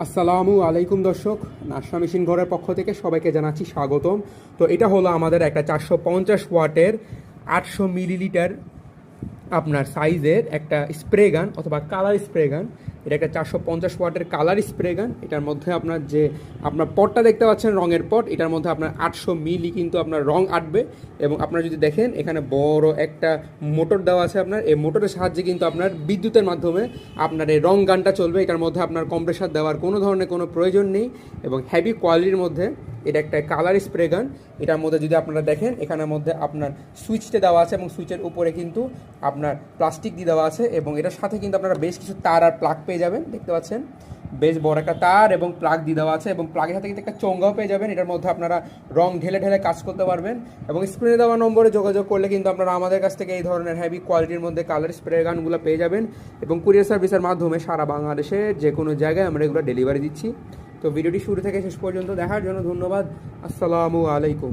আসসালামু আলাইকুম দর্শক, নাশা মেশিন ঘরের পক্ষ থেকে সবাইকে জানাচ্ছি স্বাগতম। তো এটা হলো আমাদের একটা চারশো পঞ্চাশ ওয়াটের আটশো মিলিলিটার আপনার সাইজের একটা স্প্রে গান অথবা কালার স্প্রে গান এটা একটা চারশো পঞ্চাশ ওয়াটের কালার স্প্রে গান। এটার মধ্যে আপনার যে, আপনার পটটা দেখতে পাচ্ছেন রঙের পট, এটার মধ্যে আপনার আটশো মিলি কিন্তু আপনার রং আটবে। এবং আপনারা যদি দেখেন, এখানে বড় একটা মোটর দেওয়া আছে আপনার। এই মোটরের সাহায্যে কিন্তু আপনার বিদ্যুতের মাধ্যমে আপনার এই রং গানটা চলবে। এটার মধ্যে আপনার কম্প্রেসার দেওয়ার কোনো ধরনের কোনো প্রয়োজন নেই। এবং হ্যাভি কোয়ালিটির মধ্যে এটা একটা কালার স্প্রে গান এটার মধ্যে যদি আপনারা দেখেন, এখানের মধ্যে আপনার সুইচটা দেওয়া আছে এবং সুইচের উপরে কিন্তু আপনার প্লাস্টিক দিয়ে দেওয়া আছে এবং এটার সাথে কিন্তু আপনারা বেশ কিছু তার আর প্লাগ পেয়ে যাবেন, দেখতে পাচ্ছেন? বেশ বড় একটা তার এবং প্লাগ দিয়ে দেওয়া আছে এবং প্লাগের সাথে কিন্তু একটা চোঙ্গাও পেয়ে যাবেন। এটার মধ্যে আপনারা রং ঢেলে ঢেলে কাজ করতে পারবেন এবং স্ক্রিনে দেওয়া নম্বরে যোগাযোগ করলে কিন্তু আপনারা আমাদের কাছ থেকে এই ধরনের হ্যাভি কোয়ালিটির মধ্যে কালার স্প্রে গানগুলো পেয়ে যাবেন এবং কুরিয়ার সার্ভিসের মাধ্যমে সারা বাংলাদেশে যে কোনো জায়গায় আমরা এগুলো ডেলিভারি দিচ্ছি। তো ভিডিওটি শুরু থেকে শেষ পর্যন্ত দেখার জন্য ধন্যবাদ। আসসালামু আলাইকুম।